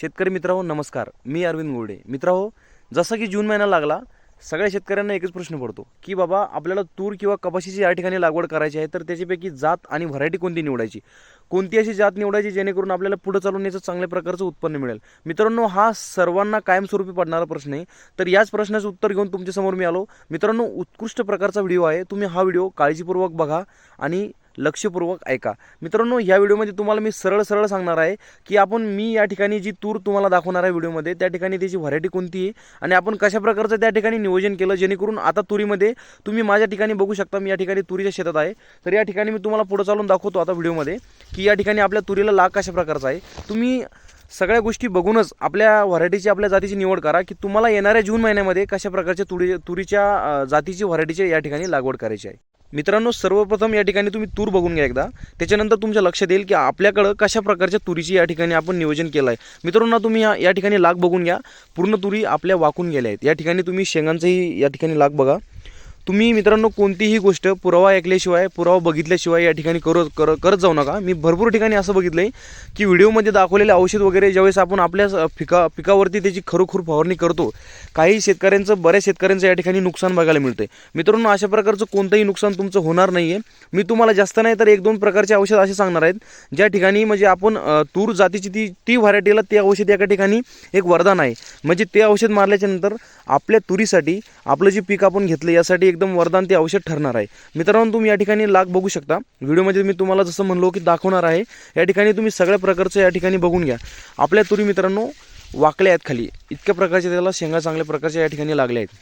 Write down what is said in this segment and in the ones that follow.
शेतकरी मित्रांनो नमस्कार. मी अरविंद गोडे मित्रांनो जसं की जून महिना लागला सगळ्या शेतकऱ्यांना एकच प्रश्न पडतो की बाबा आपल्याला तूर किंवा कपाशीची या ठिकाणी लागवड करायची आहे तर त्याच्यापैकी जात आणि व्हरायटी कोणती निवडायची? कोणती अशी जात निवडायची जेणेकरून आपल्याला पुढे चालून याचं चांगल्या प्रकारचं उत्पन्न मिळेल? मित्रांनो हा सर्वांना कायमस्वरूपी पडणारा प्रश्न आहे. तर याच प्रश्नाचं उत्तर घेऊन तुमच्यासमोर मी आलो. मित्रांनो उत्कृष्ट प्रकारचा व्हिडिओ आहे. तुम्ही हा व्हिडिओ काळजीपूर्वक बघा आणि लक्षपूर्वक ऐका. मित्रांनो या व्हिडिओमध्ये तुम्हाला मी सरळ सरळ सांगणार आहे की आपण मी या ठिकाणी जी तूर तुम्हाला दाखवणार आहे व्हिडिओमध्ये त्या ठिकाणी त्याची व्हरायटी कोणती आहे आणि आपण कशा प्रकारचं त्या ठिकाणी नियोजन केलं जेणेकरून आता तुरीमध्ये तुम्ही माझ्या ठिकाणी बघू शकता मी या ठिकाणी तुरीच्या शेतात आहे. तर या ठिकाणी मी तुम्हाला पुढे चालून दाखवतो आता व्हिडिओमध्ये की या ठिकाणी आपल्या तुरीला लाग कशा प्रकारचा आहे. तुम्ही सगळ्या गोष्टी बघूनच आपल्या व्हरायटीची आपल्या जातीची निवड करा की तुम्हाला येणाऱ्या जून महिन्यामध्ये कशा प्रकारच्या तुरी तुरीच्या जातीची व्हरायटीची या ठिकाणी लागवड करायची आहे. मित्रांनो सर्वप्रथम या ठिकाणी तुम्ही तूर बघून घ्या एकदा. त्याच्यानंतर तुमच्या लक्षात येईल की आपल्याकडं कशा प्रकारच्या तुरीची या ठिकाणी आपण नियोजन केलं आहे मित्रांनो तुम्ही या या ठिकाणी लाग बघून घ्या. पूर्ण तुरी आपल्या वाकून गेल्या आहेत. या ठिकाणी तुम्ही शेंगांचंही या ठिकाणी लाग बघा. तुम्ही मित्रांनो कोणतीही गोष्ट पुरावा ऐकल्याशिवाय पुरावा बघितल्याशिवाय या ठिकाणी करू कर करत जाऊ नका. मी भरपूर ठिकाणी असं बघितलं आहे की व्हिडिओमध्ये दाखवलेले औषध वगैरे ज्यावेळेस आपण आपल्या पिका पिकावरती त्याची खरोखर फवारणी करतो काही शेतकऱ्यांचं बऱ्याच शेतकऱ्यांचं या ठिकाणी नुकसान बघायला मिळतं आहे मित्रांनो अशा प्रकारचं कोणतंही नुकसान तुमचं होणार नाही आहे मी तुम्हाला जास्त नाही तर एक दोन प्रकारचे औषध असे सांगणार आहेत ज्या ठिकाणी म्हणजे आपण तूर जातीची ती ती व्हरायटीला ते औषध एका ठिकाणी एक वरदान आहे. म्हणजे ते औषध मारल्याच्यानंतर आपल्या तुरीसाठी आपलं जे पीक आपण घेतलं यासाठी एकदम वरदान ते औषध ठरणार आहे. मित्रांनो तुम्ही या ठिकाणी लाग बघू शकता. व्हिडिओमध्ये मी तुम्हाला जसं म्हणलो की दाखवणार आहे या ठिकाणी तुम्ही सगळ्या प्रकारचं या ठिकाणी बघून घ्या. आपल्या तुरी मित्रांनो वाकल्या आहेत खाली. इतक्या प्रकारच्या त्याला शेंगा चांगल्या प्रकारच्या या ठिकाणी लागल्या आहेत.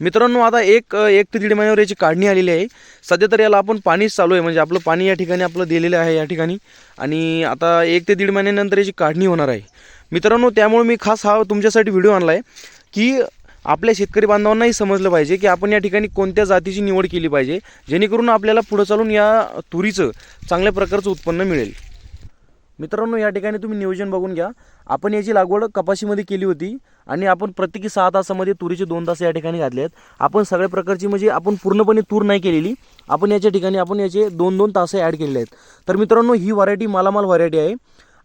मित्रांनो आता एक एक ते दीड महिन्यावर याची काढणी आलेली आहे. सध्या तर याला आपण पाणीच चालू आहे. म्हणजे आपलं पाणी या ठिकाणी आपलं दिलेलं आहे या ठिकाणी. आणि आता एक ते दीड महिन्यानंतर याची काढणी होणार आहे. मित्रांनो त्यामुळे मी खास हा तुमच्यासाठी व्हिडिओ आणला आहे की आपल्या शेतकरी बांधवांनाही समजलं पाहिजे की आपण या ठिकाणी कोणत्या जातीची निवड केली पाहिजे जेणेकरून आपल्याला पुढं चालून या तुरीचं चांगल्या प्रकारचं उत्पन्न मिळेल. मित्रांनो या ठिकाणी तुम्ही नियोजन बघून घ्या. आपण याची लागवड कपाशीमध्ये केली होती आणि आपण प्रत्येकी सहा तासामध्ये तुरीचे दोन तास या ठिकाणी घातले आहेत. आपण सगळ्या प्रकारची म्हणजे आपण पूर्णपणे तूर नाही केलेली. आपण याच्या ठिकाणी आपण याचे दोन दोन तास ॲड केलेले आहेत. तर मित्रांनो ही व्हरायटी मालामाल व्हरायटी आहे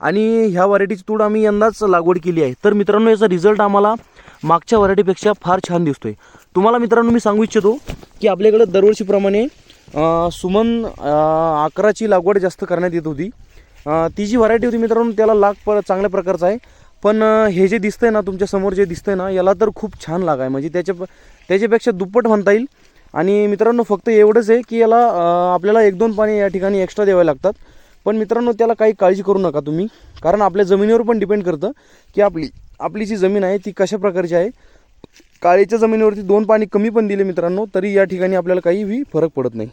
आणि ह्या व्हरायटीची तूर आम्ही यंदाच लागवड केली आहे. तर मित्रांनो याचा रिझल्ट आम्हाला मागच्या व्हरायटीपेक्षा फार छान दिसतोय. तुम्हाला मित्रांनो मी सांगू इच्छितो की आपल्याकडे दरवर्षीप्रमाणे सुमन अकराची लागवड जास्त करण्यात येत होती. ती जी व्हरायटी होती मित्रांनो त्याला लाग प चांगल्या प्रकारचा आहे. पण हे जे दिसतंय ना तुमच्यासमोर जे दिसतंय ना याला तर खूप छान लाग आहे. म्हणजे त्याच्या त्याच्यापेक्षा दुप्पट म्हणता येईल. आणि मित्रांनो फक्त एवढंच आहे की याला आपल्याला एक दोन पाणी या ठिकाणी एक्स्ट्रा द्यावे लागतात. पण मित्रांनो त्याला काही काळजी करू नका तुम्ही. कारण आपल्या जमिनीवर पण डिपेंड करतं की आपली आपली जी जमीन आहे ती कशा प्रकारची आहे? काळीच्या जमिनीवरती दोन पाणी कमी पण दिले मित्रांनो तरी या ठिकाणी आपल्याला काहीही फरक पडत नाही.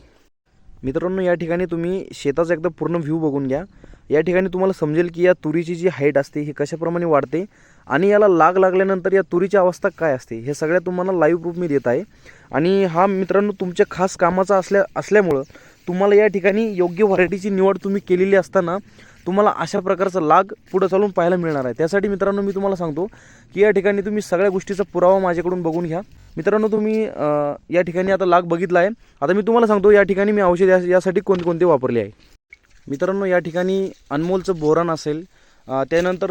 मित्रांनो या ठिकाणी तुम्ही शेताचा एकदा पूर्ण व्ह्यू बघून घ्या. या ठिकाणी तुम्हाला समजेल की या तुरीची जी हाईट असते ही कशाप्रमाणे वाढते आणि याला लाग लागल्यानंतर या तुरीची अवस्था काय असते हे सगळ्या तुम्हाला लाईव्ह प्रूफ मी देत आहे. आणि हा मित्रांनो तुमच्या खास कामाचा असल्या असल्यामुळं तुम्हाला या ठिकाणी योग्य व्हरायटीची निवड तुम्ही केलेली असताना तुम्हाला अशा प्रकारचा लाग पुढं चालून पाहायला मिळणार आहे. त्यासाठी मित्रांनो मी तुम्हाला सांगतो की या ठिकाणी तुम्ही सगळ्या गोष्टीचा पुरावा माझ्याकडून बघून घ्या. मित्रांनो तुम्ही या ठिकाणी आता लाग बघितला आहे. आता मी तुम्हाला सांगतो या ठिकाणी मी औषध या- यासाठी कोणते वापरले आहे. मित्रांनो या ठिकाणी अनमोलचं बोरान असेल त्यानंतर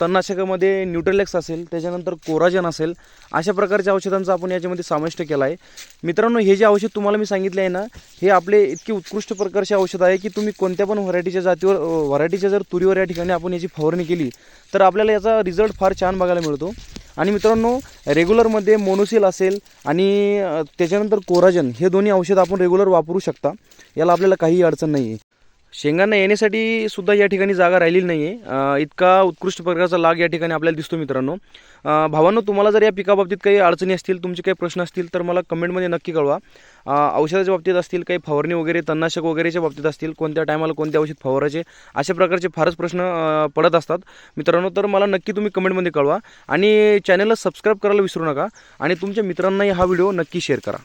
तणनाशकामध्ये न्यूट्रलेक्स असेल त्याच्यानंतर कोराजन असेल अशा प्रकारच्या औषधांचा आपण याच्यामध्ये समाविष्ट केला आहे मित्रांनो हे जे औषध तुम्हाला मी सांगितले आहे ना हे आपले इतके उत्कृष्ट प्रकारचे औषध आहे की तुम्ही कोणत्या पण व्हरायटीच्या जातीवर व्हरायटीच्या जर तुरीवर या ठिकाणी आपण याची फवारणी केली तर आपल्याला याचा रिझल्ट फार छान बघायला मिळतो. आणि मित्रांनो रेग्युलरमध्ये मोनोसिल असेल आणि त्याच्यानंतर कोराजन हे दोन्ही औषध आपण रेग्युलर वापरू शकता. याला आपल्याला काही अडचण नाही आहे शेंगांना येण्यासाठी सुद्धा या ठिकाणी जागा राहिलेली नाही आहे इतका उत्कृष्ट प्रकारचा लाग या ठिकाणी आपल्याला दिसतो मित्रांनो. भावांनो तुम्हाला जर या पिकाबाबतीत काही अडचणी असतील तुमचे काही प्रश्न असतील तर मला कमेंटमध्ये नक्की कळवा. औषधाच्या बाबतीत असतील काही फवारणी वगैरे तणनाशक वगैरेच्या बाबतीत असतील कोणत्या टायमाला कोणते औषध फवारायचे अशा प्रकारचे फारच प्रश्न पडत असतात. मित्रांनो तर मला नक्की तुम्ही कमेंटमध्ये कळवा. आणि चॅनलला सबस्क्राईब करायला विसरू नका. आणि तुमच्या मित्रांनाही हा व्हिडिओ नक्की शेअर करा.